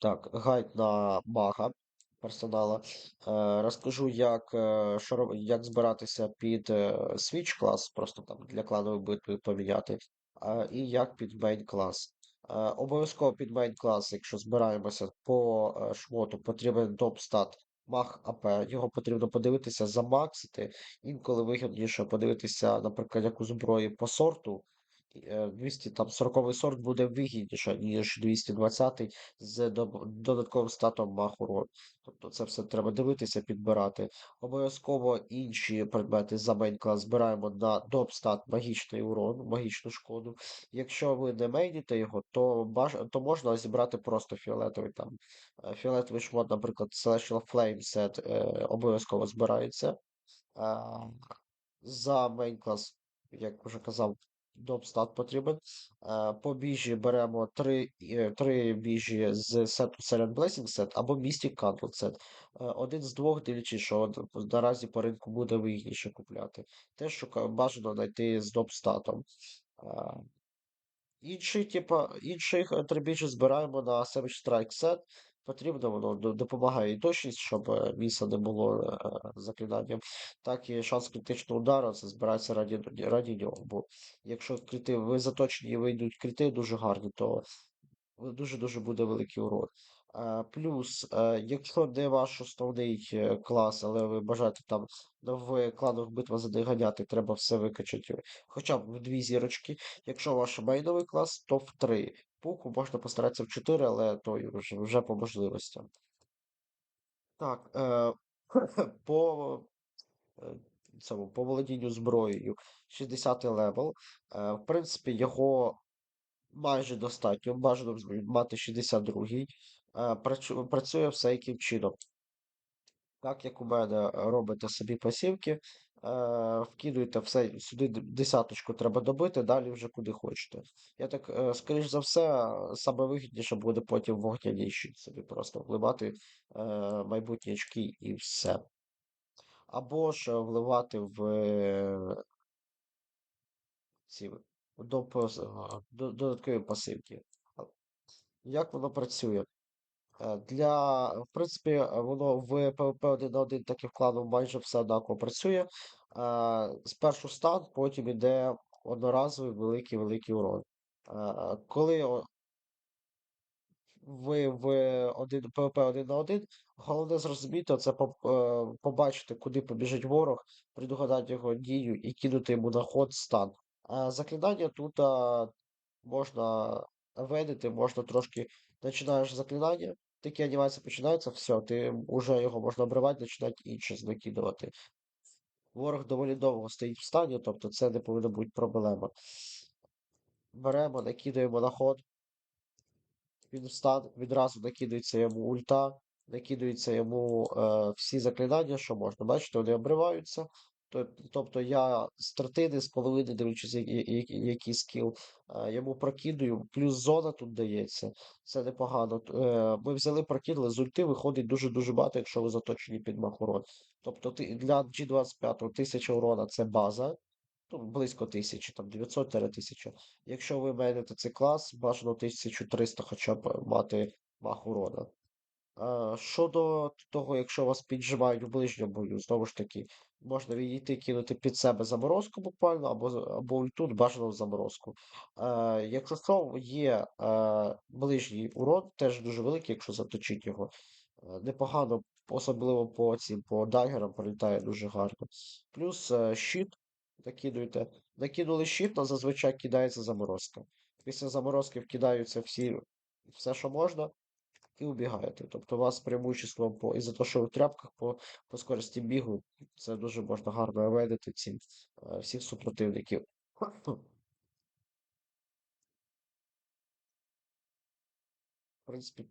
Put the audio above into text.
Так, гайд на мага персонала. Е, розкажу, як, е, як збиратися під е, Switch клас, просто там для кланової битви поміняти, е, і як під мейн клас. Е, обов'язково під мейн клас, якщо збираємося по е, шмоту, потрібен топ-стат маг АП. Його потрібно подивитися, замаксити. Інколи вигідніше подивитися, наприклад, як у зброї по сорту. Е, 200, там 40 сорт буде вигідніше, ніж 220 з додатковим статом мах урон. Тобто це все треба дивитися, підбирати. Обов'язково інші предмети за мейн клас збираємо на доп-стат магічний урон, магічну шкоду. Якщо ви не мейніте його, то баж... то можна зібрати просто фіолетовий там. е, Фіолетовий шмот, наприклад, Celestial Flame Set е, обов'язково збирається. А, за мейн клас, як вже казав, допстат потрібен. Е, По біжі беремо три, е, три біжі з Silent Blessing set або Mystic Candle set. Е, Один з двох, дивлячись, що наразі по ринку буде вигідніше купляти. Теж шука- бажано знайти з допстатом. Е, Інший, типа, інших е, три біжі збираємо на Savage Strike set. Потрібно, воно допомагає і точність, щоб е, міса не було е, заклинанням, так і шанс критичного удару, це збирається раді, раді нього. Бо якщо крити, ви заточені і вийдуть крити дуже гарні, то дуже-дуже буде великий урон. Е, Плюс, якщо не ваш основний клас, але ви бажаєте там в кланових битвах за них ганяти, треба все викачати хоча б в дві зірочки. Якщо ваш мейновий клас, то в три. Пуку можна постаратися в 4, але то вже, вже по можливостям. Так, е, по е, цьому по володінню зброєю 60 левел. Е, в принципі, його майже достатньо. Бажано мати 62-й. Е, працює все яким чином. Так як у мене робите собі пасівки, е, вкидуєте все сюди десяточку треба добити, далі вже куди хочете. Я так, е, скоріш за все, саме вигідніше буде потім вогняний щит собі просто вливати е, майбутні очки і все. Або ж вливати в е, ці пос- до, додаткові пасивки. Як воно працює? Е, Для, в принципі, е, воно в PvP 1 на 1 таких кланів майже все однаково працює. Е, Спершу стан, потім іде одноразовий великий-великий урон. Е, Коли ви в один PvP 1 на 1, головне зрозуміти, це е, побачити, куди побіжить ворог, предугадати його дію і кинути йому на ход стан. Заклинання тут можна ведити, можна трошки починаєш заклинання, такі анімації починаються, все, ти вже його можна обривати, починати інше накидувати. Ворог доволі довго стоїть в стані, тобто це не повинна бути проблема. Беремо, накидаємо на ход, він встан, відразу накидається йому ульта, накидаються йому е, всі заклинання, що можна. Бачите, вони обриваються. То- Тобто я з третини, з половини, дивлячись, який скіл, йому прокидую, плюс зона тут дається. Це непогано. Е, Ми взяли, прокинули, з ульти виходить дуже-дуже багато, якщо ви заточені під мах урон. Тобто для G25 1000 урона це база. Ну, близько 1000, там 900-1000. Якщо ви мейните цей клас, бажано 1300 хоча б мати мах урона. А, щодо того, якщо вас піджимають в ближньому бою, знову ж таки, можна відійти, кинути під себе заморозку буквально, або, або ультут бажано заморозку. А, якщо що, є а, ближній урон, теж дуже великий, якщо заточить його. Е, Непогано, особливо по цим, по дагерам пролітає дуже гарно. Плюс е, щит накидуєте. Накинули щит, але зазвичай кидається заморозка. Після заморозки вкидаються всі, все, що можна, і убігаєте. Тобто у вас преимущество по, і за те, що у тряпках по, по скорості бігу, це дуже можна гарно еведити цим е, всіх супротивників. В принципі,